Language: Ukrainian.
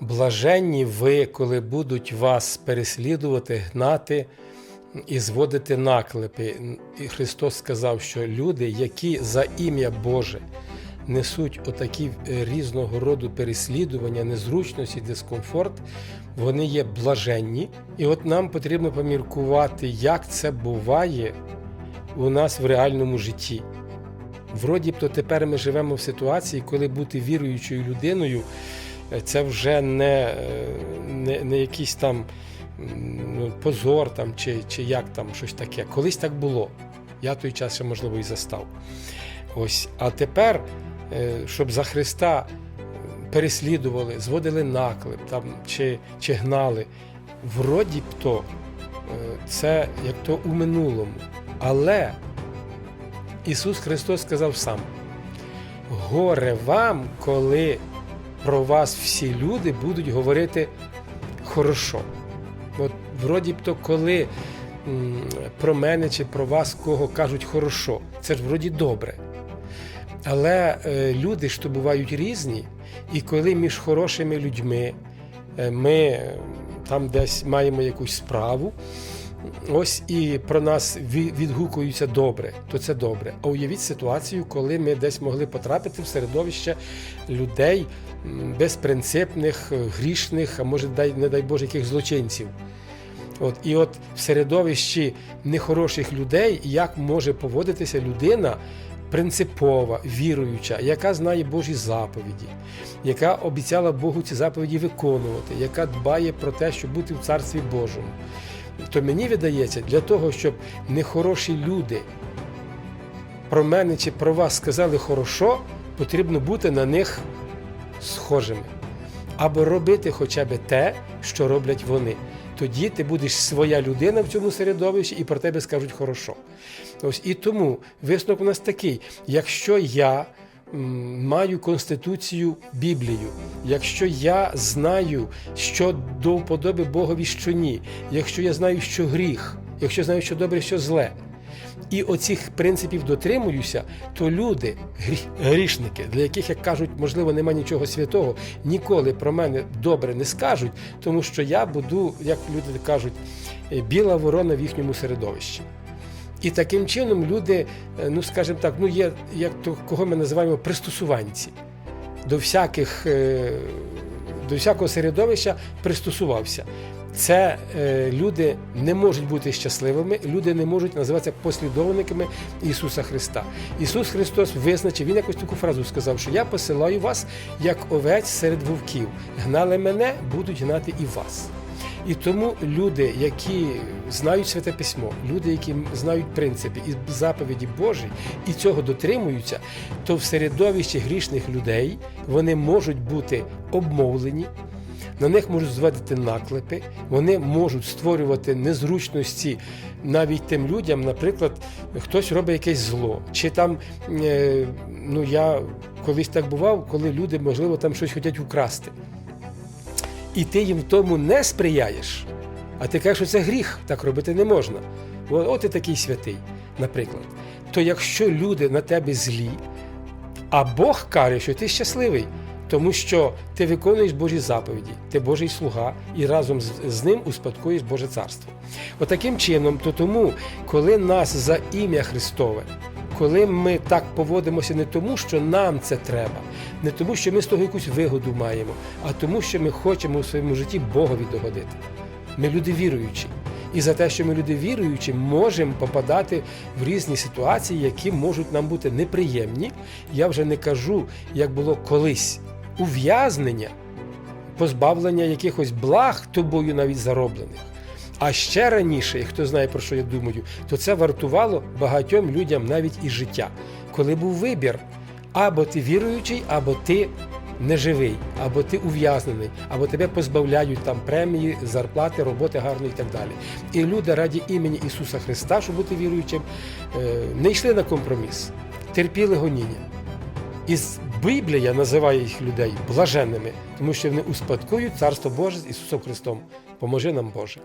Блаженні ви, коли будуть вас переслідувати, гнати і зводити наклепи. І Христос сказав, що люди, які за ім'я Боже несуть отакі е, різного роду переслідування, незручності, дискомфорт, вони є блаженні. І от нам потрібно поміркувати, як це буває у нас в реальному житті. Вроді б, то тепер ми живемо в ситуації, коли бути віруючою людиною це вже не, е, не, не якийсь там ну, позор там, чи, чи як там щось таке. Колись так було. Я той час ще, можливо, і застав. Ось. А тепер, е, щоб за Христа переслідували, зводили наклеп там, чи, чи гнали, вроді б то е, це як то у минулому. Але Ісус Христос сказав сам: горе вам, коли про вас всі люди будуть говорити хорошо. От вроді б то, коли про мене чи про вас кого кажуть хорошо, це ж вроді добре. Але е, люди ж то бувають різні, і коли між хорошими людьми е, ми там десь маємо якусь справу, ось і про нас відгукуються добре, то це добре. А уявіть ситуацію, коли ми десь могли потрапити в середовище людей безпринципних, грішних, а може, не дай Боже, яких злочинців. От, і от в середовищі нехороших людей як може поводитися людина принципова, віруюча, яка знає Божі заповіді, яка обіцяла Богу ці заповіді виконувати, яка дбає про те, щоб бути в Царстві Божому. То мені видається, для того, щоб нехороші люди про мене чи про вас сказали хорошо, потрібно бути на них схожими. Або робити хоча б те, що роблять вони. Тоді ти будеш своя людина в цьому середовищі і про тебе скажуть хорошо. Ось і тому висновок у нас такий: якщо я маю конституцію Біблію, якщо я знаю, що до вподоби Богові, що ні, якщо я знаю, що гріх, якщо знаю, що добре, що зле, і оцих принципів дотримуюся, то люди, грішники, для яких, як кажуть, можливо, нема нічого святого, ніколи про мене добре не скажуть, тому що я буду, як люди кажуть, е, біла ворона в їхньому середовищі. І таким чином люди, е, ну скажімо так, ну є як то кого ми називаємо пристосуванці до всяких, е, до всякого середовища пристосувався. Це е, люди не можуть бути щасливими, люди не можуть називатися послідовниками Ісуса Христа. Ісус Христос визначив, Він якось таку фразу сказав, що я посилаю вас як овець серед вовків. Гнали мене, будуть гнати і вас. І тому люди, які знають святе письмо, люди, які знають принципи і заповіді Божі, і цього дотримуються, то в середовищі грішних людей вони можуть бути обмовлені, на них можуть зводити наклепи, вони можуть створювати незручності навіть тим людям, наприклад, хтось робить якесь зло, чи там е, ну я колись так бував, коли люди, можливо, там щось хочуть украсти і ти їм тому не сприяєш, а ти кажеш, що це гріх, так робити не можна. От, от і такий святий, наприклад. То якщо люди на тебе злі, а Бог каже, що ти щасливий, тому що ти виконуєш Божі заповіді, ти Божий слуга, і разом з, ним успадкуєш Боже царство. Отаким чином, то тому, коли нас за ім'я Христове, коли ми так поводимося не тому, що нам це треба, не тому, що ми з того якусь вигоду маємо, а тому, що ми хочемо у своєму житті Богові догодити. Ми люди віруючі. І за те, що ми люди віруючі, можемо попадати в різні ситуації, які можуть нам бути неприємні. Я вже не кажу, як було колись ув'язнення, позбавлення якихось благ тобою навіть зароблених. А ще раніше, і хто знає про що я думаю, то це вартувало багатьом людям навіть і життя, коли був вибір: або ти віруючий, або ти неживий, або ти ув'язнений, або тебе позбавляють там премії, зарплати, роботи гарної і так далі. І люди раді імені Ісуса Христа, щоб бути віруючим, е, не йшли на компроміс, терпіли гоніння. І Біблія називає їх людей блаженними, тому що вони успадкують Царство Боже з Ісусом Христом. Поможи нам, Боже.